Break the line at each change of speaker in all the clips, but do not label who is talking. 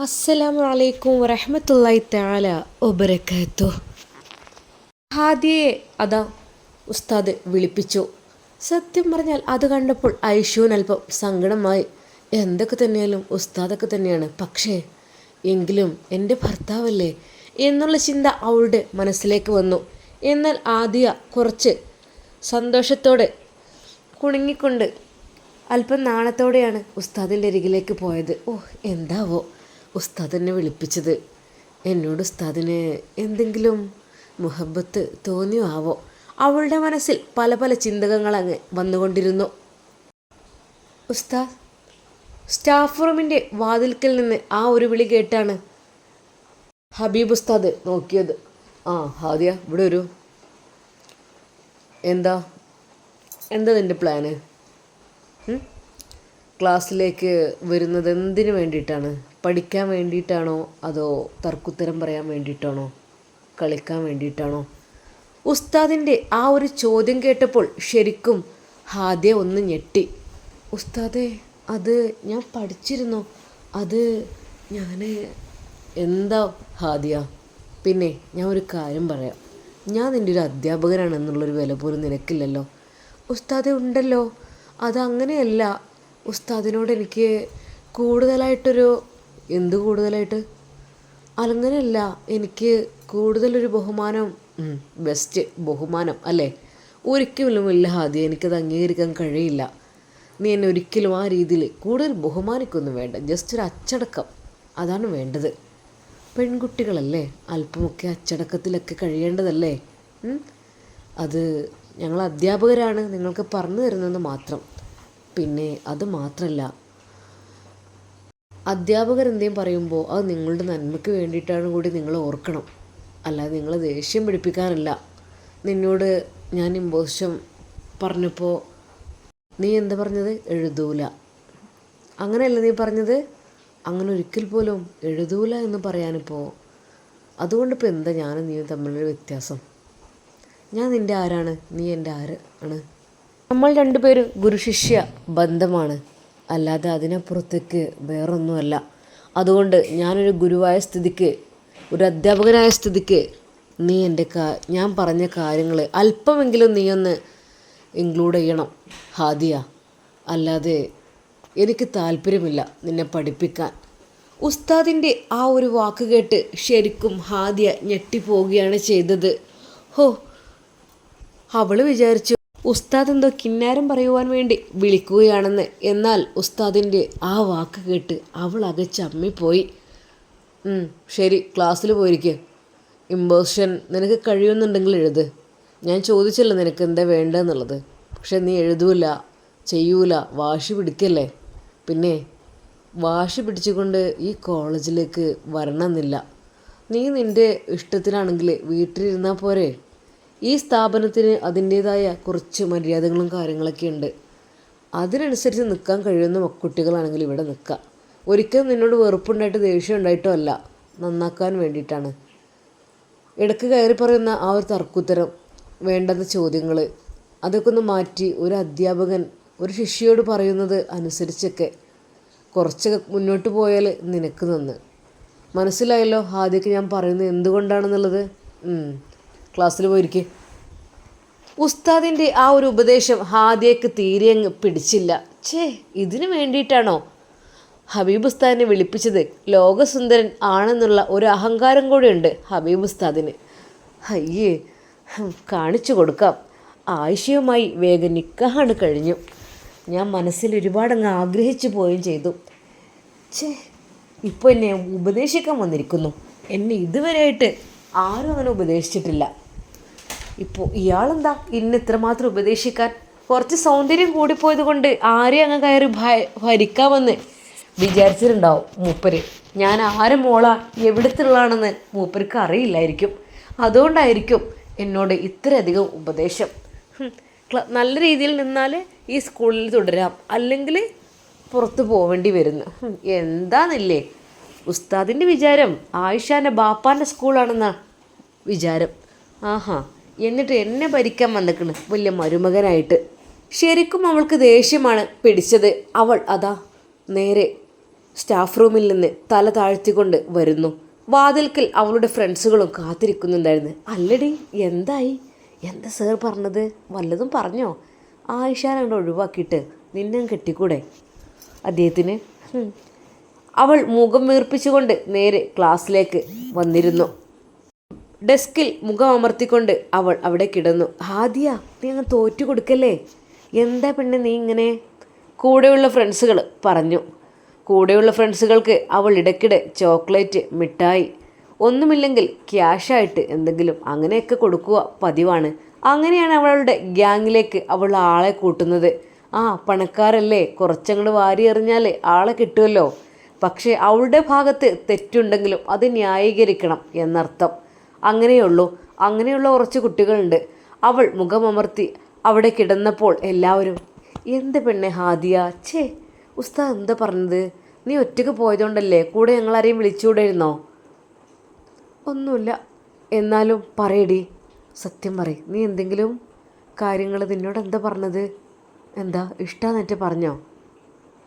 അസ്സലാമു അലൈക്കും വറഹമത്തല്ലായി താല ഒബരക്കത്തു ഹാദിയെ അതാ ഉസ്താദ് വിളിപ്പിച്ചു. സത്യം പറഞ്ഞാൽ അത് കണ്ടപ്പോൾ ഐഷുവിന് അല്പം സങ്കടമായി. എന്തൊക്കെ തന്നെയാലും ഉസ്താദൊക്കെ തന്നെയാണ്. പക്ഷേ എങ്കിലും എന്റെ ഭർത്താവല്ലേ എന്നുള്ള ചിന്ത അവളുടെ മനസ്സിലേക്ക് വന്നു. എന്നാൽ ആദിയ കുറച്ച് സന്തോഷത്തോടെ കുണുങ്ങിക്കൊണ്ട് അല്പം നാണത്തോടെയാണ് ഉസ്താദിന്റെ അരികിലേക്ക് പോയത്. ഓ എന്താവോ? ഉസ്താദ് എന്നെ വിളിപ്പിച്ചത്. എന്നോട് ഉസ്താദിന് എന്തെങ്കിലും മുഹബത്ത് തോന്നിയോ ആവോ? അവളുടെ മനസ്സിൽ പല പല ചിന്തകങ്ങൾ അങ്ങ് വന്നുകൊണ്ടിരുന്നു. ഉസ്താദ് സ്റ്റാഫ് റൂമിന്റെ വാതിൽക്കൽ നിന്ന് ആ ഒരു വിളി കേട്ടാണ് ഹബീബ് ഉസ്താദ് നോക്കിയത്. ആ ഹാദിയ ഇവിടെ ഒരു എന്താ? എന്താ നിന്റെ പ്ലാന്? ക്ലാസ്സിലേക്ക് വരുന്നത് എന്തിനു വേണ്ടിയിട്ടാണ്? പഠിക്കാൻ വേണ്ടിയിട്ടാണോ? അതോ തർക്കുത്തരം പറയാൻ വേണ്ടിയിട്ടാണോ? കളിക്കാൻ വേണ്ടിയിട്ടാണോ? ഉസ്താദിന്റെ ആ ഒരു ചോദ്യം കേട്ടപ്പോൾ ശരിക്കും ഹാദ്യ ഒന്ന് ഞെട്ടി. ഉസ്താദെ അത് ഞാൻ പഠിച്ചിരുന്നു. അത് ഞാൻ എന്താ ഹാദിയ? പിന്നെ ഞാൻ ഒരു കാര്യം പറയാം. ഞാൻ നിന്റെ ഒരു അധ്യാപകനാണെന്നുള്ളൊരു വില പോലും നിനക്കില്ലല്ലോ. ഉസ്താദെ ഉണ്ടല്ലോ. അതങ്ങനെയല്ല. ഉസ്താദിനോട് എനിക്ക് കൂടുതലായിട്ടൊരു എന്ത് കൂടുതലായിട്ട്? അങ്ങനെയല്ല എനിക്ക് കൂടുതലൊരു ബഹുമാനം ബെസ്റ്റ് ബഹുമാനം അല്ലേ? ഒരിക്കലും ഇല്ല ഹാദി എനിക്കത് അംഗീകരിക്കാൻ കഴിയില്ല. നീ എന്നെ ഒരിക്കലും ആ രീതിയിൽ കൂടുതൽ ബഹുമാനിക്കൊന്നും വേണ്ട. ജസ്റ്റ് ഒരു അച്ചടക്കം. അതാണ് വേണ്ടത്. പെൺകുട്ടികളല്ലേ? അല്പമൊക്കെ അച്ചടക്കത്തിലൊക്കെ കഴിയേണ്ടതല്ലേ? അത് ഞങ്ങൾ അധ്യാപകരാണ്. നിങ്ങൾക്ക് പറഞ്ഞു തരുന്നത് മാത്രം. പിന്നെ അത് മാത്രമല്ല അധ്യാപകർ എന്തെങ്കിലും പറയുമ്പോൾ അത് നിങ്ങളുടെ നന്മയ്ക്ക് വേണ്ടിയിട്ടാണ് കൂടി നിങ്ങൾ ഓർക്കണം. അല്ലാതെ നിങ്ങൾ ദേഷ്യം പിടിപ്പിക്കാനല്ല നിന്നോട് ഞാൻ ഇമ്പോസിഷൻ പറഞ്ഞപ്പോൾ നീ എന്താ പറഞ്ഞത്? എഴുതൂല. അങ്ങനെയല്ല നീ പറഞ്ഞത്? അങ്ങനെ ഒരിക്കൽ പോലും എഴുതൂല എന്ന് പറയാനിപ്പോൾ അതുകൊണ്ട് ഇപ്പോൾ എന്താ ഞാനും നീയും തമ്മിലൊരു വ്യത്യാസം? ഞാൻ നിന്റെ ആരാണ്? നീ എന്റെ ആര് ആണ്? നമ്മൾ രണ്ടുപേരും ഗുരുശിഷ്യ ബന്ധമാണ്. അല്ലാതെ അതിനപ്പുറത്തേക്ക് വേറൊന്നുമല്ല. അതുകൊണ്ട് ഞാനൊരു ഗുരുവായ സ്ഥിതിക്ക് ഒരു അധ്യാപകനായ സ്ഥിതിക്ക് നീ എന്റെ കാ ഞാൻ പറഞ്ഞ കാര്യങ്ങൾ അല്പമെങ്കിലും നീ ഒന്ന് ഇൻക്ലൂഡ് ചെയ്യണം ഹാദിയ. അല്ലാതെ എനിക്ക് താല്പര്യമില്ല നിന്നെ പഠിപ്പിക്കാൻ. ഉസ്താദിന്റെ ആ ഒരു വാക്ക് കേട്ട് ശരിക്കും ഹാദിയ ഞെട്ടിപ്പോവുകയാണ് ചെയ്തത്. ഹോ അവൾ വിചാരിച്ചു ഉസ്താദ് എന്തോ കിന്നാരം പറയുവാൻ വേണ്ടി വിളിക്കുകയാണെന്ന്. എന്നാൽ ഉസ്താദിന്റെ ആ വാക്ക് കേട്ട് അവൾ അകെ ചമ്മിപ്പോയി. ശരി ക്ലാസ്സിൽ പോയിരിക്കുക ഇമ്പോസിഷൻ നിനക്ക് കഴിയുമെന്നുണ്ടെങ്കിൽ എഴുത്. ഞാൻ ചോദിച്ചല്ലോ നിനക്ക് എന്താ വേണ്ടതെന്നുള്ളത്. പക്ഷെ നീ എഴുതൂല ചെയ്യൂല വാശി പിടിക്കല്ലേ? പിന്നെ വാശി പിടിച്ചുകൊണ്ട് ഈ കോളേജിലേക്ക് വരണമെന്നില്ല. നീ നിന്റെ ഇഷ്ടത്തിനാണെങ്കിൽ വീട്ടിലിരുന്നാൽ പോരെ. ഈ സ്ഥാപനത്തിന് അതിന്റേതായ കുറച്ച് മര്യാദകളും കാര്യങ്ങളൊക്കെ ഉണ്ട്. അതിനനുസരിച്ച് നിൽക്കാൻ കഴിയുന്ന കുട്ടികളാണെങ്കിൽ ഇവിടെ നിൽക്കുക. ഒരിക്കലും നിന്നോട് വെറുപ്പുണ്ടായിട്ട് ദേഷ്യം ഉണ്ടായിട്ടോ അല്ല. നന്നാക്കാൻ വേണ്ടിയിട്ടാണ്. ഇടയ്ക്ക് കയറി പറയുന്ന ആ ഒരു തർക്കുത്തരം വേണ്ടാത്ത ചോദ്യങ്ങൾ അതൊക്കെ ഒന്ന് മാറ്റി ഒരു അധ്യാപകൻ ഒരു ശിഷ്യയോട് പറയുന്നത് അനുസരിച്ചൊക്കെ കുറച്ചൊക്കെ മുന്നോട്ട് പോയാൽ നിനക്ക് നന്ന്. മനസ്സിലായല്ലോ ആദ്യമൊക്കെ ഞാൻ പറയുന്നത് എന്തുകൊണ്ടാണെന്നുള്ളത്? ക്ലാസ്സിൽ പോയിരിക്കേ. ഉസ്താദിന്റെ ആ ഒരു ഉപദേശം ഹാദിയക്ക് തീരെ അങ്ങ് പിടിച്ചില്ല. ഛേ ഇതിനു വേണ്ടിയിട്ടാണോ? ഹബീബ് ഉസ്താദിനെ വിളിപ്പിച്ചത് ലോകസുന്ദരൻ ആണെന്നുള്ള ഒരു അഹങ്കാരം കൂടെയുണ്ട് ഹബീബ് ഉസ്താദിന്. അയ്യേ കാണിച്ചു കൊടുക്കാം. ആയിഷയുമായി വേഗം നിക്കാഹാണ് കഴിഞ്ഞു. ഞാൻ മനസ്സിൽ ഒരുപാടങ്ങ് ആഗ്രഹിച്ചു പോവുകയും ചെയ്തു. ഛേ ഇപ്പോൾ എന്നെ ഉപദേശിക്കാൻ വന്നിരിക്കുന്നു. എന്നെ ഇതുവരെയായിട്ട് ആരും അങ്ങനെ ഉപദേശിച്ചിട്ടില്ല. ഇപ്പോൾ ഇയാളെന്താ ഇന്ന് ഇത്രമാത്രം ഉപദേശിക്കാൻ? കുറച്ച് സൗന്ദര്യം കൂടിപ്പോയത് കൊണ്ട് ആരെയും അങ്ങ് കയറി ഭയ ഭരിക്കാമെന്ന് വിചാരിച്ചിട്ടുണ്ടാവും മൂപ്പര്. ഞാൻ ആരും മോള? എവിടത്തുള്ളതാണെന്ന് മൂപ്പർക്ക് അറിയില്ലായിരിക്കും. അതുകൊണ്ടായിരിക്കും എന്നോട് ഇത്രയധികം ഉപദേശം. നല്ല രീതിയിൽ നിന്നാൽ ഈ സ്കൂളിൽ തുടരാം. അല്ലെങ്കിൽ പുറത്തു പോവേണ്ടി വരുന്നു. എന്താന്നില്ലേ? ഉസ്താദിന്റെ വിചാരം ആയിഷാന്റെ ബാപ്പാന്റെ സ്കൂളാണെന്നാ വിചാരം. ആഹാ. എന്നിട്ട് എന്നെ ഭരിക്കാൻ വന്നിക്കണ് വലിയ മരുമകനായിട്ട്. ശരിക്കും അവൾക്ക് ദേഷ്യമാണ് പിടിച്ചത്. അവൾ അതാ നേരെ സ്റ്റാഫ് റൂമിൽ നിന്ന് തല താഴ്ത്തിക്കൊണ്ട് വരുന്നു. വാതിൽക്കൽ അവളുടെ ഫ്രണ്ട്സുകളും കാത്തിരിക്കുന്നുണ്ടായിരുന്നു. അല്ലടി എന്തായി? എന്താ സാർ പറഞ്ഞത്? വല്ലതും പറഞ്ഞോ? ആയിഷാനെ അങ്ങോട്ട് ഒഴിവാക്കിയിട്ട് നിന്നെ കെട്ടിക്കൂടെ? അദ്ദേഹത്തിന് അവൾ മുഖം വീർപ്പിച്ചുകൊണ്ട് നേരെ ക്ലാസ്സിലേക്ക് വന്നിരുന്നു. ഡെസ്കിൽ മുഖം അമർത്തിക്കൊണ്ട് അവൾ അവിടെ കിടന്നു. ഹാദിയ നീ അങ്ങ് തോറ്റു കൊടുക്കല്ലേ? എന്താ പെണ്ണ് നീ ഇങ്ങനെ? കൂടെയുള്ള ഫ്രണ്ട്സുകൾ പറഞ്ഞു. കൂടെയുള്ള ഫ്രണ്ട്സുകൾക്ക് അവൾ ഇടയ്ക്കിടെ ചോക്ലേറ്റ് മിഠായി ഒന്നുമില്ലെങ്കിൽ ക്യാഷായിട്ട് എന്തെങ്കിലും അങ്ങനെയൊക്കെ കൊടുക്കുക പതിവാണ്. അങ്ങനെയാണ് അവളുടെ ഗ്യാങ്ങിലേക്ക് അവൾ ആളെ കൂട്ടുന്നത്. ആ പണക്കാരല്ലേ കുറച്ചങ്ങോട്ട് വാരി എറിഞ്ഞാൽ ആളെ കിട്ടുമല്ലോ പക്ഷേ അവളുടെ ഭാഗത്ത് തെറ്റുണ്ടെങ്കിലും അത് ന്യായീകരിക്കണം എന്നർത്ഥം. അങ്ങനെയുള്ളൂ. അങ്ങനെയുള്ള കുറച്ച് കുട്ടികളുണ്ട്. അവൾ മുഖമമർത്തി അവിടെ കിടന്നപ്പോൾ എല്ലാവരും എന്ത് പെണ്ണെ ഹാദിയ? ഛേ ഉസ്താദ് എന്താ പറഞ്ഞത്? നീ ഒറ്റയ്ക്ക് പോയതുകൊണ്ടല്ലേ കൂടെ ഞങ്ങളാരെയും വിളിച്ചുകൂടായിരുന്നോ? ഒന്നുമില്ല. എന്നാലും പറയടി. സത്യം പറ നീ എന്തെങ്കിലും കാര്യങ്ങൾ നിന്നോട് എന്താ പറഞ്ഞത്? എന്താ ഇഷ്ടാന്നേറ്റ് പറഞ്ഞോ?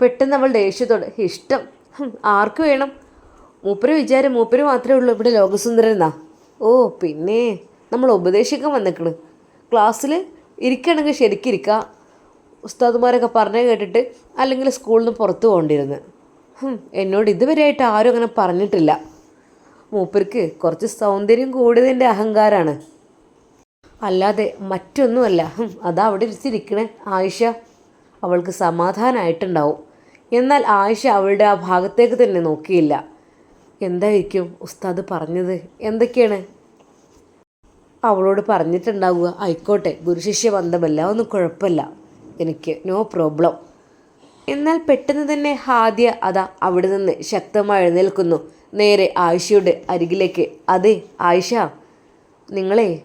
പെട്ടെന്ന് അവൾ ദേഷ്യത്തോടെ ഇഷ്ടം. ആർക്ക് വേണം? മൂപ്പര് വിചാരം മൂപ്പര് മാത്രമേ ഉള്ളൂ ഇവിടെ ലോകസുന്ദരനാ ഓ പിന്നെ നമ്മൾ ഉപദേശിക്കാൻ വന്നിക്കണ്. ക്ലാസ്സിൽ ഇരിക്കണമെങ്കിൽ ശരിക്കും ഇരിക്കുക ഉസ്താദുമാരൊക്കെ പറഞ്ഞു കേട്ടിട്ട് അല്ലെങ്കിൽ സ്കൂളിൽ നിന്ന് പുറത്ത് പോകേണ്ടിരുന്നു ഹും, എന്നോട് ഇതുവരെയായിട്ട് ആരും അങ്ങനെ പറഞ്ഞിട്ടില്ല. മൂപ്പർക്ക് കുറച്ച് സൗന്ദര്യം കൂടിയതിന്റെ അഹങ്കാരമാണ് അല്ലാതെ മറ്റൊന്നുമല്ല. അതാ അവിടെ ഇരിച്ചിരിക്കണേ ആയിഷ. അവൾക്ക് സമാധാനമായിട്ടുണ്ടാവും. എന്നാൽ ആയിഷ അവളുടെ ആ ഭാഗത്തേക്ക് തന്നെ നോക്കിയില്ല. എന്തായിരിക്കും ഉസ്താദ് പറഞ്ഞത്? എന്തൊക്കെയാണ്? അവളോട് പറഞ്ഞിട്ടുണ്ടാവുക. ആയിക്കോട്ടെ ഗുരുശിഷ്യ ബന്ധമല്ല ഒന്നും കുഴപ്പമില്ല. എനിക്ക് നോ പ്രോബ്ലം എന്നാൽ പെട്ടെന്ന് തന്നെ ഹാദ്യ അതാ അവിടെ നിന്ന് ശക്തമായി എഴുന്നേൽക്കുന്നു. നേരെ ആയിഷയുടെ അരികിലേക്ക്. അതെ ആയിഷ നിങ്ങളെ.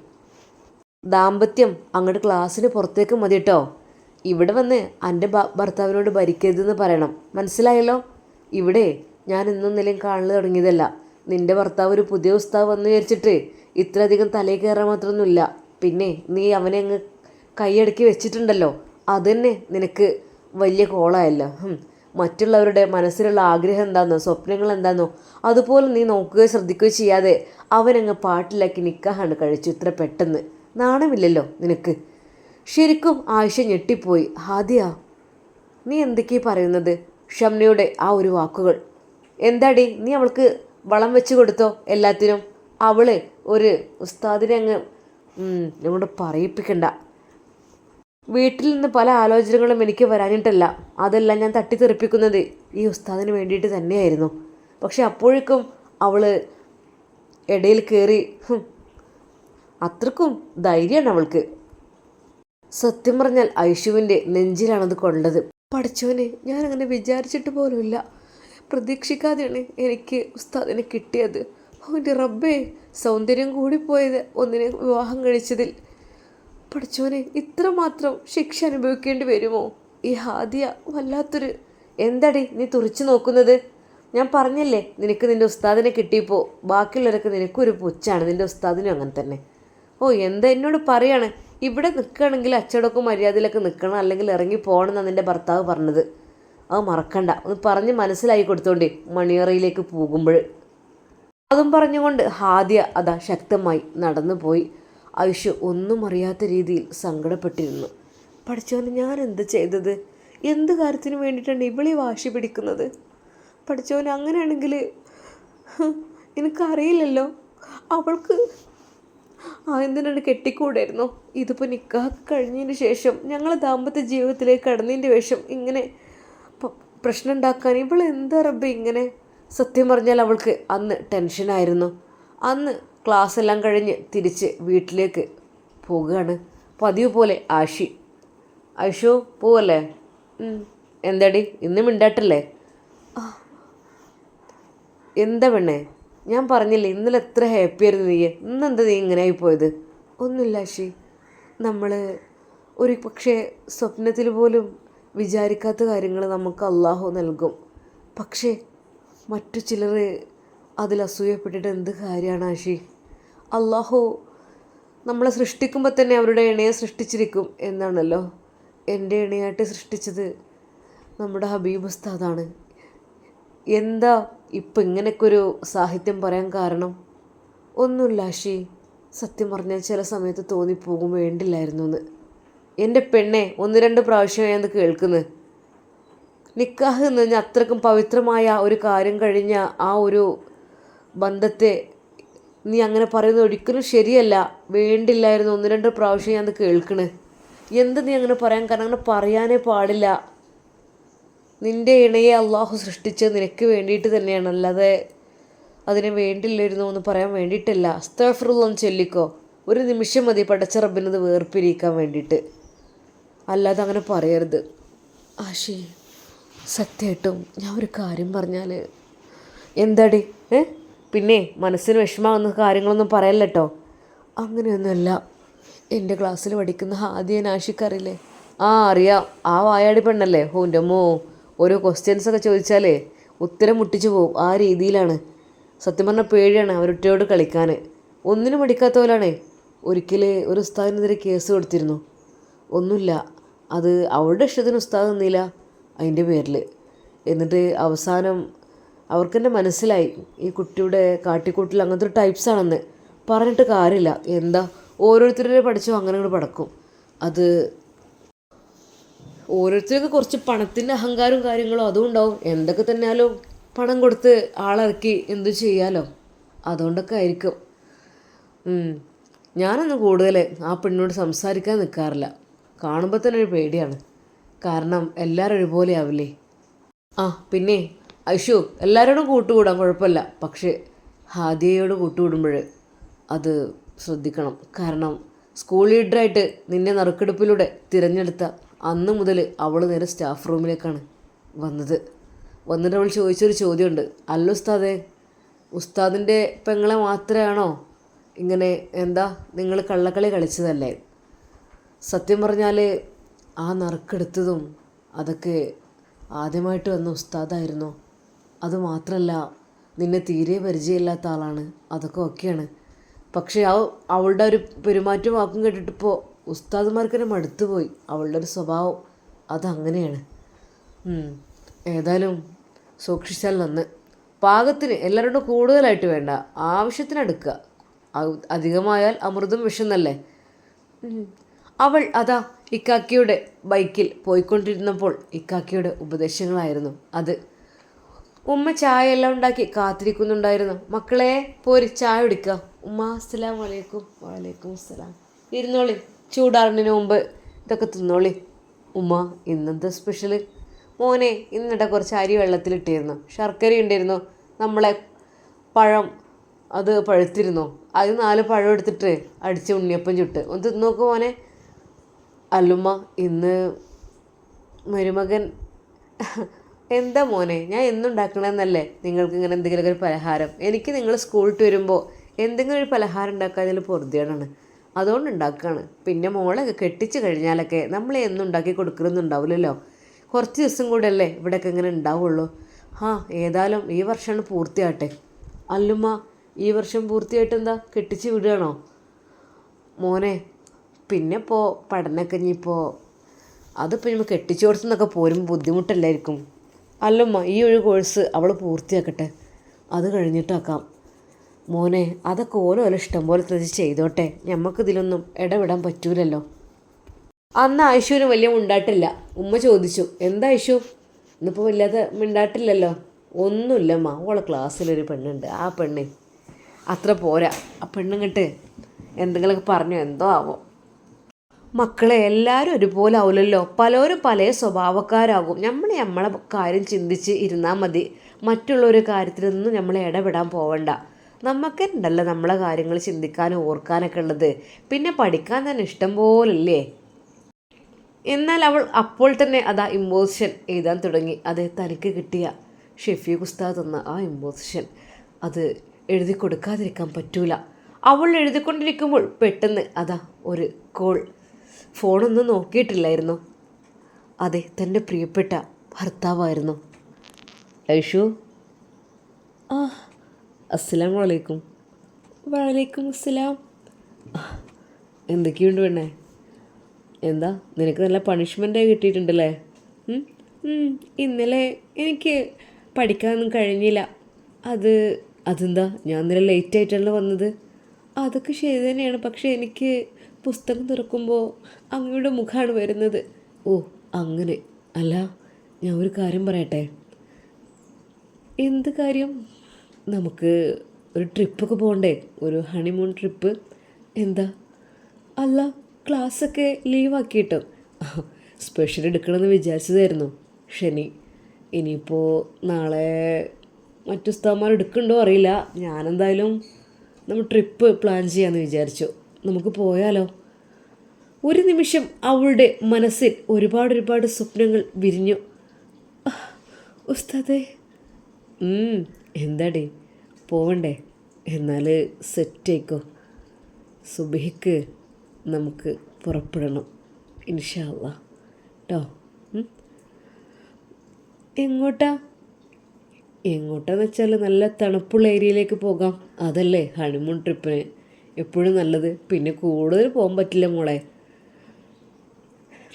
ദാമ്പത്യം അങ്ങോട്ട് ക്ലാസ്സിന് പുറത്തേക്ക് മതി കേട്ടോ. ഇവിടെ വന്ന് എന്റെ ഭർത്താവിനോട് ഭരിക്കരുതെന്ന് പറയണം. മനസ്സിലായല്ലോ? ഇവിടെ ഞാൻ ഇന്നും നിലയും കാണൽ തുടങ്ങിയതല്ല. നിന്റെ ഭർത്താവ് ഒരു പുതിയ ഉസ്താവ് വന്നു വിചാരിച്ചിട്ട് ഇത്രയധികം തലയിൽ കയറാൻ മാത്രമൊന്നുമില്ല. പിന്നെ നീ അവനെ അങ്ങ് കൈയടക്കി വെച്ചിട്ടുണ്ടല്ലോ. അതന്നെ നിനക്ക് വലിയ കോളായല്ലോ. മറ്റുള്ളവരുടെ മനസ്സിലുള്ള ആഗ്രഹം എന്താണെന്നോ സ്വപ്നങ്ങൾ എന്താണെന്നോ അതുപോലെ നീ നോക്കുകയോ ശ്രദ്ധിക്കുകയോ ചെയ്യാതെ അവനങ്ങ് പാട്ടിലാക്കി നിൽക്കാനാണ് കഴിച്ചു ഇത്ര പെട്ടെന്ന്. നാണമില്ലല്ലോ നിനക്ക്. ശരിക്കും ആയിഷ ഞെട്ടിപ്പോയി. ഹാദിയ നീ എന്തൊക്കെയാ പറയുന്നത്? ഷംനയുടെ ആ ഒരു വാക്കുകൾ. എന്താടി നീ അവൾക്ക് വളം വെച്ച് കൊടുത്തോ എല്ലാത്തിനും? അവൾ ഒരു ഉസ്താദിനെ അങ്ങ് ഞങ്ങളോട് പറയിപ്പിക്കണ്ട. വീട്ടിൽ നിന്ന് പല ആലോചനകളും എനിക്ക് വരാനിട്ടല്ല. അതെല്ലാം ഞാൻ തട്ടിത്തെറിപ്പിക്കുന്നത് ഈ ഉസ്താദിന് വേണ്ടിയിട്ട് തന്നെയായിരുന്നു. പക്ഷെ അപ്പോഴേക്കും അവൾ ഇടയിൽ കയറി അത്രക്കും ധൈര്യമാണ് അവൾക്ക്. സത്യം പറഞ്ഞാൽ ഐഷുവിന്റെ നെഞ്ചിലാണത് കൊണ്ടത്. പഠിച്ചവനെ ഞാൻ അങ്ങനെ വിചാരിച്ചിട്ട് പോലുമില്ല. പ്രതീക്ഷിക്കാതെയാണ് എനിക്ക് ഉസ്താദിനെ കിട്ടിയത്. അവന്റെ റബ്ബേ സൗന്ദര്യം കൂടിപ്പോയത് ഒന്നിനെ വിവാഹം കഴിച്ചതിൽ. പഠിച്ചോനെ ഇത്രമാത്രം ശിക്ഷ അനുഭവിക്കേണ്ടി വരുമോ? ഈ ഹാദിയ വല്ലാത്തൊരു എന്താടി നീ തുറച്ചു നോക്കുന്നത്? ഞാൻ പറഞ്ഞല്ലേ നിനക്ക് നിന്റെ ഉസ്താദിനെ കിട്ടിയപ്പോൾ ബാക്കിയുള്ളവരൊക്കെ നിനക്കൊരു പുച്ഛാണ് നിന്റെ ഉസ്താദിനും അങ്ങനെ തന്നെ. ഓ എന്താ എന്നോട് പറയാണ്? ഇവിടെ നിൽക്കുകയാണെങ്കിൽ അച്ചടക്കം മര്യാദയിലൊക്കെ നിൽക്കണം അല്ലെങ്കിൽ ഇറങ്ങി പോകണം എന്നാണ് നിന്റെ ഭർത്താവ് പറഞ്ഞത്. അത് മറക്കണ്ട. ഒന്ന് പറഞ്ഞ് മനസ്സിലാക്കി കൊടുത്തോണ്ടേ മണിയറയിലേക്ക് പോകുമ്പോൾ അതും പറഞ്ഞുകൊണ്ട് ഹാദ്യ അതാ ശക്തമായി നടന്നു പോയി. ആയുഷ് ഒന്നും അറിയാത്ത രീതിയിൽ സങ്കടപ്പെട്ടിരുന്നു. പഠിച്ചവന് ഞാൻ എന്ത് ചെയ്തത്? എന്ത് കാര്യത്തിന് വേണ്ടിയിട്ടാണ് ഇവളെ വാശി പിടിക്കുന്നത്? പഠിച്ചവൻ അങ്ങനെയാണെങ്കിൽ എനിക്കറിയില്ലല്ലോ. അവൾക്ക് ആ എന്തിനാണ് കെട്ടിക്കൂടായിരുന്നോ ഇതിപ്പോൾ നിക്കാഹ് കഴിഞ്ഞതിന് ശേഷം ഞങ്ങൾ ദാമ്പത്യ ജീവിതത്തിലേക്ക് കടന്നതിന്റെ വേഷം ഇങ്ങനെ പ്രശ്നം ഉണ്ടാക്കാൻ ഇവൾ എന്താ റബ്ബ് ഇങ്ങനെ? സത്യം പറഞ്ഞാൽ അവൾക്ക് അന്ന് ടെൻഷനായിരുന്നു. അന്ന് ക്ലാസ് എല്ലാം കഴിഞ്ഞ് തിരിച്ച് വീട്ടിലേക്ക് പോവുകയാണ്. പതിവ് പോലെ ആഷി ഐഷോ പോവല്ലേ? എന്താടി? ഇന്ന് മിണ്ടാട്ടല്ലേ? എന്താ പെണ്ണേ? ഞാൻ പറഞ്ഞില്ലേ ഇന്നലെ എത്ര ഹാപ്പി ആയിരുന്നു നീ ഇന്നെന്താ നീ ഇങ്ങനെ ആയി പോയത്? ഒന്നുമില്ല ആഷി നമ്മൾ ഒരു പക്ഷേ സ്വപ്നത്തിൽ പോലും വിചാരിക്കാത്ത കാര്യങ്ങൾ നമുക്ക് അള്ളാഹു നൽകും. പക്ഷേ മറ്റു ചിലർ അതിൽ അസൂയപ്പെട്ടിട്ട് എന്ത് കാര്യമാണ് ആഷി അള്ളാഹു നമ്മളെ സൃഷ്ടിക്കുമ്പോൾ തന്നെ അവരുടെ ഇണയെ സൃഷ്ടിച്ചിരിക്കും എന്നാണല്ലോ. എന്റെ ഇണയായിട്ട് സൃഷ്ടിച്ചത് നമ്മുടെ ഹബീബ് ഉസ്താദാണ്. എന്താ ഇപ്പം ഇങ്ങനെയൊക്കെ ഒരു സാഹിത്യം പറയാൻ കാരണം? ഒന്നുമില്ല ആഷി സത്യം പറഞ്ഞാൽ ചില സമയത്ത് തോന്നിപ്പോകും വേണ്ടില്ലായിരുന്നു എന്ന് എന്റെ പെണ്ണെ ഒന്ന് രണ്ട് പ്രാവശ്യം ഞാൻ കേൾക്കുന്നത് നിക്കാഹ് എന്ന് പറഞ്ഞാൽ അത്രക്കും പവിത്രമായ ഒരു കാര്യം കഴിഞ്ഞ ആ ഒരു ബന്ധത്തെ നീ അങ്ങനെ പറയുന്നത് ഒരിക്കലും ശരിയല്ല. വേണ്ടില്ലായിരുന്നു ഒന്ന് രണ്ട് പ്രാവശ്യം ഞാൻ കേൾക്കണ് എന്ത് നീ അങ്ങനെ പറയാൻ കാരണം? അങ്ങനെ പറയാനേ പാടില്ല. നിന്റെ ഇണയെ അള്ളാഹു സൃഷ്ടിച്ചത് നിനക്ക് വേണ്ടിയിട്ട് തന്നെയാണ്. അല്ലാതെ അതിന് വേണ്ടില്ലായിരുന്നു എന്ന് പറയാൻ വേണ്ടിയിട്ടല്ല. അസ്തഫറുള്ളൊന്ന് ചൊല്ലിക്കോ. ഒരു നിമിഷം മതി പടച്ച റബ്ബിനത് വേർപിരിയിക്കാൻ വേണ്ടിയിട്ട്. അല്ലാതെ അങ്ങനെ പറയരുത്. ആശി സത്യമായിട്ടും ഞാൻ ഒരു കാര്യം പറഞ്ഞാൽ എന്താടി? ഏ? പിന്നെ മനസ്സിന് വിഷമാകുന്ന കാര്യങ്ങളൊന്നും പറയല്ല കേട്ടോ അങ്ങനെയൊന്നുമല്ല. എന്റെ ക്ലാസ്സിൽ പഠിക്കുന്ന ആദ്യ നാശിക്കറിയില്ലേ ആ അറിയാം. ആ വായാടി പെണ്ണല്ലേ? ഹോന്റെ അമ്മോ. ഓരോ ക്വസ്റ്റ്യൻസ് ഒക്കെ ചോദിച്ചാലേ ഉത്തരം മുട്ടിച്ചു പോകും. ആ രീതിയിലാണ്. സത്യം പറഞ്ഞാൽ പേടിയാണ് അവരൊറ്റയോട് കളിക്കാൻ ഒന്നിനും മടിക്കാത്ത പോലാണേ ഒരിക്കൽ ഒരു ഉസ്താദിനെതിരെ കേസ് കൊടുത്തിരുന്നു. ഒന്നുമില്ല. അത് അവളുടെ ഇഷ്ടത്തിന് ഉസ്താദ് അതിന്റെ പേരിൽ. എന്നിട്ട് അവസാനം അവർക്ക് തന്നെ മനസ്സിലായി ഈ കുട്ടിയുടെ കാട്ടിക്കൂട്ടിൽ അങ്ങനത്തെ ഒരു ടൈപ്സ് ആണെന്ന്. പറഞ്ഞിട്ട് കാര്യമില്ല. എന്താ? ഓരോരുത്തരുടെ പഠിച്ചോ അങ്ങനെ അങ്ങോട്ട് പടക്കും. അത് ഓരോരുത്തർക്ക് കുറച്ച് പണത്തിന്റെ അഹങ്കാരവും കാര്യങ്ങളും അതും ഉണ്ടാവും. എന്തൊക്കെ തന്നെയാലും പണം കൊടുത്ത് ആളിറക്കി എന്തു ചെയ്യാലോ? അതുകൊണ്ടൊക്കെ ആയിരിക്കും. ഞാനൊന്നും കൂടുതൽ ആ പെണ്ണിനോട് സംസാരിക്കാൻ നിൽക്കാറില്ല. കാണുമ്പോൾ തന്നെ ഒരു പേടിയാണ്. കാരണം എല്ലാവരും ഒരുപോലെ ആവില്ലേ? ആ പിന്നെ ഐഷു എല്ലാവരോടും കൂട്ടുകൂടാൻ കുഴപ്പമില്ല. പക്ഷേ ഹാദിയയോട് കൂട്ടുകൂടുമ്പോൾ അത് ശ്രദ്ധിക്കണം. കാരണം സ്കൂൾ ലീഡറായിട്ട് നിന്നെ നറുക്കെടുപ്പിലൂടെ തിരഞ്ഞെടുത്ത അന്ന് മുതൽ അവൾ നേരെ സ്റ്റാഫ് റൂമിലേക്കാണ് വന്നത്. വന്നിട്ട് അവൾ ചോദിച്ചൊരു ചോദ്യമുണ്ട്. അല്ല ഉസ്താദേ ഉസ്താദിന്റെ പെങ്ങളെ മാത്രമാണോ? ഇങ്ങനെ എന്താ നിങ്ങൾ കള്ളക്കളി കളിച്ചതല്ലേ? സത്യം പറഞ്ഞാൽ ആ നറുക്കെടുത്തതും അതൊക്കെ ആദ്യമായിട്ട് വന്ന ഉസ്താദായിരുന്നു. അതുമാത്രമല്ല നിന്നെ തീരെ പരിചയമില്ലാത്ത ആളാണ്. അതൊക്കെ ഓക്കെയാണ് പക്ഷേ ആ അവളുടെ ഒരു പെരുമാറ്റവും വാക്കും കേട്ടിട്ടിപ്പോൾ ഉസ്താദുമാർക്ക് തന്നെ മടുത്തു പോയി. അവളുടെ ഒരു സ്വഭാവം അതങ്ങനെയാണ്. ഏതായാലും സൂക്ഷിച്ചാൽ നന്ന്. പാകത്തിന് എല്ലാവരോടും കൂടുതലായിട്ട് വേണ്ട. ആവശ്യത്തിനടുക്കുക. അധികമായാൽ അമൃതും വിഷന്നല്ലേ. അവൾ അതാ ഇക്കാക്കിയുടെ ബൈക്കിൽ പോയിക്കൊണ്ടിരുന്നപ്പോൾ ഇക്കാക്കിയുടെ ഉപദേശങ്ങളായിരുന്നു അത്. ഉമ്മ ചായ എല്ലാം ഉണ്ടാക്കി കാത്തിരിക്കുന്നുണ്ടായിരുന്നു. മക്കളെ പോരി ചായ കുടിക്കുക ഉമ്മ അസ്സലാം വലൈക്കും വലൈക്കും അസ്സലാം. ഇരുന്നോളി. ചൂടാറിന് മുമ്പ് ഇതൊക്കെ തിന്നോളി. ഉമ്മ ഇന്നത്തെ സ്പെഷ്യൽ മോനെ ഇന്നിട കുറച്ച് അരി വെള്ളത്തിലിട്ടിരുന്നു. ശർക്കര ഉണ്ടായിരുന്നു. നമ്മളെ പഴം അത് പഴുത്തിരുന്നു. അത് നാല് പഴം എടുത്തിട്ട് അടിച്ച് ഉണ്ണിയപ്പം ചുട്ട്. ഒന്ന് തിന്നോക്ക് മോനെ. അല്ലുമ്മ ഇന്ന് മരുമകൻ. എന്താ മോനെ ഞാൻ എന്നുണ്ടാക്കണമെന്നല്ലേ നിങ്ങൾക്ക് ഇങ്ങനെ എന്തെങ്കിലുമൊക്കെ ഒരു പലഹാരം? എനിക്ക് നിങ്ങൾ സ്കൂളിൽ വരുമ്പോൾ എന്തെങ്കിലും ഒരു പലഹാരം ഉണ്ടാക്കാതിൽ പൊറുതിയാണ് അതുകൊണ്ട് ഉണ്ടാക്കുകയാണ് പിന്നെ മോളൊക്കെ കെട്ടിച്ച് കഴിഞ്ഞാലൊക്കെ നമ്മൾ എന്നും ഉണ്ടാക്കി കൊടുക്കണമെന്നുണ്ടാവില്ലല്ലോ കുറച്ച് ദിവസം കൂടെ അല്ലേ ഇവിടെയൊക്കെ ഇങ്ങനെ ഉണ്ടാവുള്ളൂ. ആ ഏതായാലും ഈ വർഷമാണ് പൂർത്തിയാട്ടെ അല്ലുമ്മ ഈ വർഷം പൂർത്തിയായിട്ട് എന്താ? കെട്ടിച്ച് വിടുകയാണോ? മോനെ പിന്നെ ഇപ്പോൾ പഠനമൊക്കെ ഇനിയിപ്പോൾ അതിപ്പോൾ നമ്മൾ കെട്ടിച്ചു കൊടുത്തെന്നൊക്കെ പോരും ബുദ്ധിമുട്ടല്ലായിരിക്കും. അല്ലമ്മ ഈ ഒരു കോഴ്സ് അവൾ പൂർത്തിയാക്കട്ടെ. അത് കഴിഞ്ഞിട്ടാക്കാം. മോനെ അതൊക്കെ ഓരോ ഇഷ്ടം പോലെ തന്നെ ചെയ്തോട്ടെ. ഞമ്മക്കിതിലൊന്നും ഇടപെടാൻ പറ്റൂലല്ലോ. അന്ന് ഐശുവിന് വലിയ ഉണ്ടായിട്ടില്ല ഉമ്മ ചോദിച്ചു എന്താ ഐശു? ഇന്നിപ്പോൾ വല്ലാതെ മിണ്ടാട്ടില്ലല്ലോ? ഒന്നുമില്ലമ്മ. ഓളെ ക്ലാസ്സിലൊരു പെണ്ണുണ്ട്. ആ പെണ്ണ്. അത്ര പോരാ. ആ പെണ്ണുങ്ങട്ട് എന്തെങ്കിലുമൊക്കെ പറഞ്ഞോ? എന്തോ ആവോ? മക്കളെ എല്ലാവരും ഒരുപോലെ ആവില്ലല്ലോ പലരും പല സ്വഭാവക്കാരാകും. നമ്മൾ നമ്മളെ കാര്യം ചിന്തിച്ച് ഇരുന്നാൽ മതി. കാര്യത്തിൽ നിന്നും നമ്മൾ ഇടപെടാൻ പോവണ്ട. നമുക്ക് ഉണ്ടല്ലോ നമ്മളെ കാര്യങ്ങൾ ചിന്തിക്കാനും ഓർക്കാനൊക്കെ ഉള്ളത്? പിന്നെ പഠിക്കാൻ തന്നെ ഇഷ്ടം പോലല്ലേ? എന്നാൽ അവൾ അപ്പോൾ തന്നെ അതാ ഇമ്പോസിഷൻ എഴുതാൻ തുടങ്ങി. അത് തനിക്ക് കിട്ടിയ ഷെഫീഖ് ഉസ്താദ് തന്ന ആ ഇമ്പോസിഷൻ അത് എഴുതി കൊടുക്കാതിരിക്കാൻ പറ്റൂല. അവൾ എഴുതിക്കൊണ്ടിരിക്കുമ്പോൾ പെട്ടെന്ന് അതാ ഒരു കോൾ ഫോണൊന്നും നോക്കിയിട്ടില്ലായിരുന്നു. അതെ തന്റെ പ്രിയപ്പെട്ട ഭർത്താവായിരുന്നു. ഐഷു? ആ. അസ്സലാം വലൈക്കും വലൈക്കും അസ്സലാം. എന്തൊക്കെയുണ്ട് പെണ്ണേ? എന്താ നിനക്ക് നല്ല പണിഷ്മെന്റ് കിട്ടിയിട്ടുണ്ടല്ലേ? ഇന്നലെ എനിക്ക് പഠിക്കാനൊന്നും കഴിഞ്ഞില്ല. അത് അതെന്താ? ഞാൻ ഇന്നലെ ലേറ്റ് ആയിട്ടാണ് വന്നത്? അതൊക്കെ ശരി തന്നെയാണ്. പക്ഷേ എനിക്ക് പുസ്തകം തുറക്കുമ്പോൾ അങ്ങയുടെ മുഖമാണ് വരുന്നത്. ഓ അങ്ങനെ. അല്ല ഞാൻ ഒരു കാര്യം പറയട്ടെ? എന്ത് കാര്യം? നമുക്ക് ഒരു ട്രിപ്പൊക്കെ പോകണ്ടേ? ഒരു ഹണിമൂൺ ട്രിപ്പ്? എന്താ? അല്ല ക്ലാസ്സൊക്കെ ലീവാക്കിയിട്ടോ. സ്പെഷ്യൽ എടുക്കണമെന്ന് വിചാരിച്ചതായിരുന്നു. ശനി. ഇനിയിപ്പോൾ നാളെ മറ്റു സ്ഥലമാർ എടുക്കുന്നുണ്ടോ അറിയില്ല. ഞാനെന്തായാലും നമ്മൾ ട്രിപ്പ് പ്ലാൻ ചെയ്യാമെന്ന് വിചാരിച്ചു. നമുക്ക് പോയാലോ? ഒരു നിമിഷം അവളുടെ മനസ്സിൽ ഒരുപാട് ഒരുപാട് സ്വപ്നങ്ങൾ വിരിഞ്ഞു. ഉസ്താദേ. എന്താടി? പോവണ്ടേ? എന്നാൽ സെറ്റേക്കോ സുബഹിക്ക് നമുക്ക് പുറപ്പെടണം ഇൻഷാല്ല കേട്ടോ എങ്ങോട്ടാ? എങ്ങോട്ടാന്ന് വെച്ചാൽ നല്ല തണുപ്പുള്ള ഏരിയയിലേക്ക് പോകാം. അതല്ലേ ഹണിമൂൺ ട്രിപ്പിന്. എപ്പോഴും നല്ലത്. പിന്നെ കൂടുതൽ പോകാൻ പറ്റില്ല മോളെ.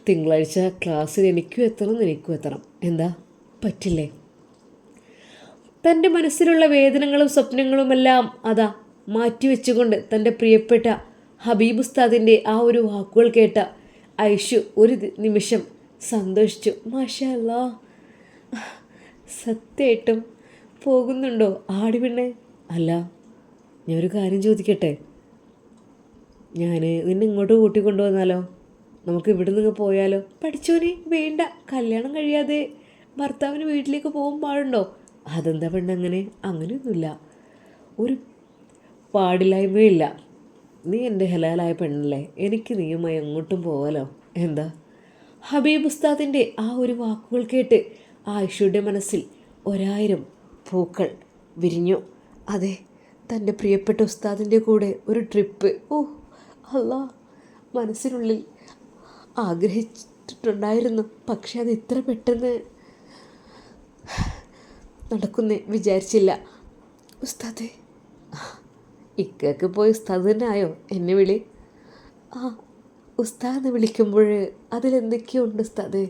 തിങ്കളാഴ്ച ക്ലാസ്സിൽ എനിക്കും എത്തണം എനിക്കും എത്തണം. എന്താ? പറ്റില്ലേ? തന്റെ മനസ്സിലുള്ള വേദനകളും സ്വപ്നങ്ങളുമെല്ലാം അതാ മാറ്റിവെച്ചുകൊണ്ട് തന്റെ പ്രിയപ്പെട്ട ഹബീബ് ഉസ്താദിന്റെ ആ ഒരു വാക്കുകൾ കേട്ട ഐഷു ഒരു നിമിഷം സന്തോഷിച്ചു. മാഷല്ല സത്യമായിട്ടും പോകുന്നുണ്ടോ ആടി പിന്നെ അല്ല ഞാനൊരു കാര്യം ചോദിക്കട്ടെ? ഞാൻ നിന്നെ ഇങ്ങോട്ട് കൂട്ടിക്കൊണ്ടു വന്നാലോ നമുക്ക് ഇവിടെ നിന്ന് പോയാലോ? പഠിച്ചോനെ വേണ്ട. കല്യാണം കഴിയാതെ ഭർത്താവിന് വീട്ടിലേക്ക് പോകാൻ പാടുണ്ടോ? അതെന്താ പെണ്ണ് അങ്ങനെ? അങ്ങനെയൊന്നുമില്ല. ഒരു പാടില്ലായ്മയില്ല. നീ എന്റെ ഹലാലായ പെണ്ണല്ലേ? എനിക്ക് നീയുമായി എങ്ങോട്ടും പോകാലോ? എന്താ? ഹബീബ് ഉസ്താദിന്റെ ആ ഒരു വാക്കുകൾ കേട്ട് ആയിഷയുടെ മനസ്സിൽ ഒരായിരം പൂക്കൾ വിരിഞ്ഞു. അതെ തന്റെ പ്രിയപ്പെട്ട ഉസ്താദിന്റെ കൂടെ ഒരു ട്രിപ്പ്. ഓ അല്ലാ മനസ്സിനുള്ളിൽ ആഗ്രഹിച്ചിട്ടുണ്ടായിരുന്നു. പക്ഷെ അത് ഇത്ര പെട്ടെന്ന് നടക്കുന്നേ വിചാരിച്ചില്ല. ഉസ്താദേ ഇക്കൊക്കെ പോയി ഉസ്താദ് തന്നെ ആയോ? എന്നെ വിളി. ആ ഉസ്താദ് വിളിക്കുമ്പോൾ അതിലെന്തൊക്കെയോ ഉണ്ട് ഉസ്താദേ?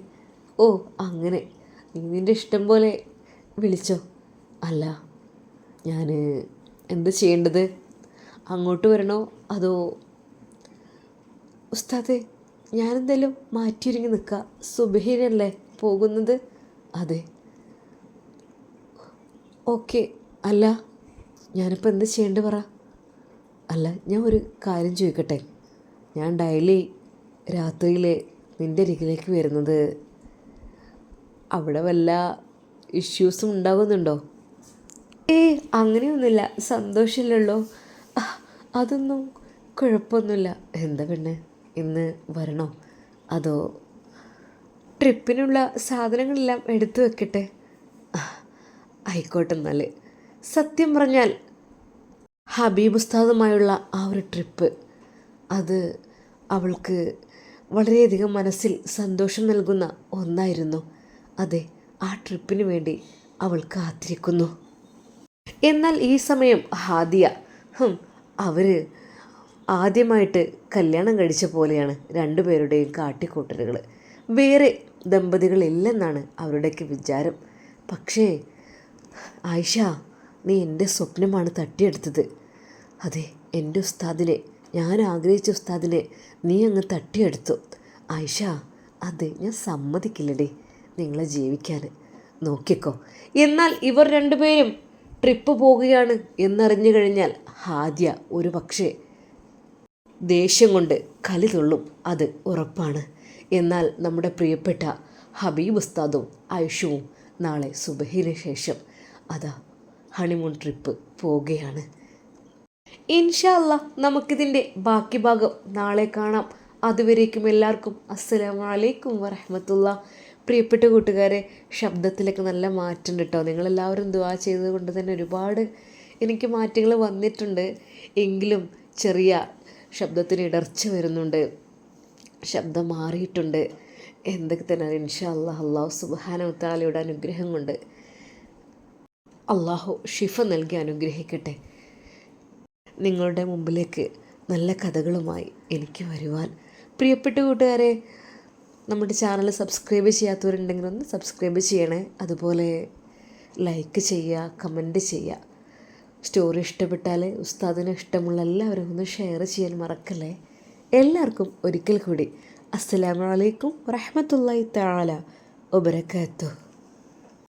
ഓ അങ്ങനെ. നീ നിന്റെ ഇഷ്ടം പോലെ വിളിച്ചോ. അല്ല ഞാൻ എന്ത് ചെയ്യേണ്ടത്? അങ്ങോട്ട് വരണോ? അതോ ഉസ്താദേ ഞാനെന്തായാലും മാറ്റിയൊരുങ്ങി നിൽക്കുക സുബഹീനല്ലേ പോകുന്നത്? അതെ. ഓക്കെ അല്ല ഞാനിപ്പോൾ എന്ത് ചെയ്യേണ്ടത് പറ? അല്ല ഞാൻ ഒരു കാര്യം ചോദിക്കട്ടെ? ഞാൻ ഡെയിലി രാത്രിയിൽ നിന്റെ അരികിലേക്ക് വരുന്നത് അവിടെ വല്ല ഇഷ്യൂസും ഉണ്ടാകുന്നുണ്ടോ ഏ അങ്ങനെയൊന്നുമില്ല. സന്തോഷമില്ലല്ലോ അതൊന്നും കുഴപ്പമൊന്നുമില്ല. എന്താ പെണ്ണെ? ഇന്ന് വരണോ? അതോ ട്രിപ്പിനുള്ള സാധനങ്ങളെല്ലാം എടുത്തു വെക്കട്ടെ? ആയിക്കോട്ടെ എന്നാൽ സത്യം പറഞ്ഞാൽ ഹബീബ് ഉസ്താദുമായുള്ള ആ ഒരു ട്രിപ്പ് അത് അവൾക്ക് വളരെയധികം മനസ്സിൽ സന്തോഷം നൽകുന്ന ഒന്നായിരുന്നു. അതെ ആ ട്രിപ്പിന് വേണ്ടി അവൾ കാത്തിരിക്കുന്നു. എന്നാൽ ഈ സമയം ഹാദിയ അവർ ആദ്യമായിട്ട് കല്യാണം കഴിച്ച പോലെയാണ് രണ്ടുപേരുടെയും കാട്ടിക്കൂട്ടലുകൾ വേറെ ദമ്പതികളില്ലെന്നാണ് അവരുടെയൊക്കെ വിചാരം. പക്ഷേ ആയിഷ നീ എന്റെ സ്വപ്നമാണ് തട്ടിയെടുത്തത്. അതെ എന്റെ ഉസ്താദിനെ ഞാൻ ആഗ്രഹിച്ച ഉസ്താദിനെ നീ അങ്ങ് തട്ടിയെടുത്തു. ആയിഷ അതെ ഞാൻ സമ്മതിക്കില്ലടേ നിങ്ങളെ ജീവിക്കാൻ നോക്കിക്കോ. എന്നാൽ ഇവർ രണ്ടുപേരും ട്രിപ്പ് പോവുകയാണ് എന്നറിഞ്ഞു കഴിഞ്ഞാൽ ഹാദ്യ ഒരു പക്ഷേ ദേഷ്യം കൊണ്ട് കലി തുള്ളും. അത് ഉറപ്പാണ്. എന്നാൽ നമ്മുടെ പ്രിയപ്പെട്ട ഹബീബ് ഉസ്താദും ഐഷുവും നാളെ സുബഹിന് ശേഷം അതാ ഹണിമൂൺ ട്രിപ്പ് പോവുകയാണ്. ഇൻഷല്ല നമുക്കിതിന്റെ ബാക്കി ഭാഗം നാളെ കാണാം. അതുവരേക്കും എല്ലാവർക്കും അസ്സലാം വലൈക്കും വറഹമത്തുള്ള. പ്രിയപ്പെട്ട കൂട്ടുകാരെ ശബ്ദത്തിലൊക്കെ നല്ല മാറ്റം കേട്ടോ നിങ്ങളെല്ലാവരും ദുവാ ചെയ്തത് കൊണ്ട് തന്നെ ഒരുപാട് എനിക്ക് മാറ്റങ്ങൾ വന്നിട്ടുണ്ട്. എങ്കിലും ചെറിയ ശബ്ദത്തിന് ഇടർച്ച വരുന്നുണ്ട്. ശബ്ദം മാറിയിട്ടുണ്ട്. എന്തൊക്കെ തന്നെ ഇൻഷാ അള്ളാഹ് അള്ളാഹു സുബാനവത്താലയുടെ അനുഗ്രഹം കൊണ്ട് അള്ളാഹു ഷിഫ നൽകി അനുഗ്രഹിക്കട്ടെ. നിങ്ങളുടെ മുമ്പിലേക്ക് നല്ല കഥകളുമായി എനിക്ക് വരുവാൻ. പ്രിയപ്പെട്ട കൂട്ടുകാരെ നമ്മുടെ ചാനൽ സബ്സ്ക്രൈബ് ചെയ്യാത്തവരുണ്ടെങ്കിൽ ഒന്ന് സബ്സ്ക്രൈബ് ചെയ്യണേ. അതുപോലെ ലൈക്ക് ചെയ്യുക കമന്റ് ചെയ്യുക. സ്റ്റോറി ഇഷ്ടപ്പെട്ടാൽ ഉസ്താദിന് ഇഷ്ടമുള്ള എല്ലാവരും ഒന്ന് ഷെയർ ചെയ്യാൻ മറക്കല്ലേ? എല്ലാവർക്കും ഒരിക്കൽ കൂടി അസ്സലാമലൈക്കും അലൈക്കും വറഹ്മത്തുള്ളാഹി ഒബരക്കാത്തു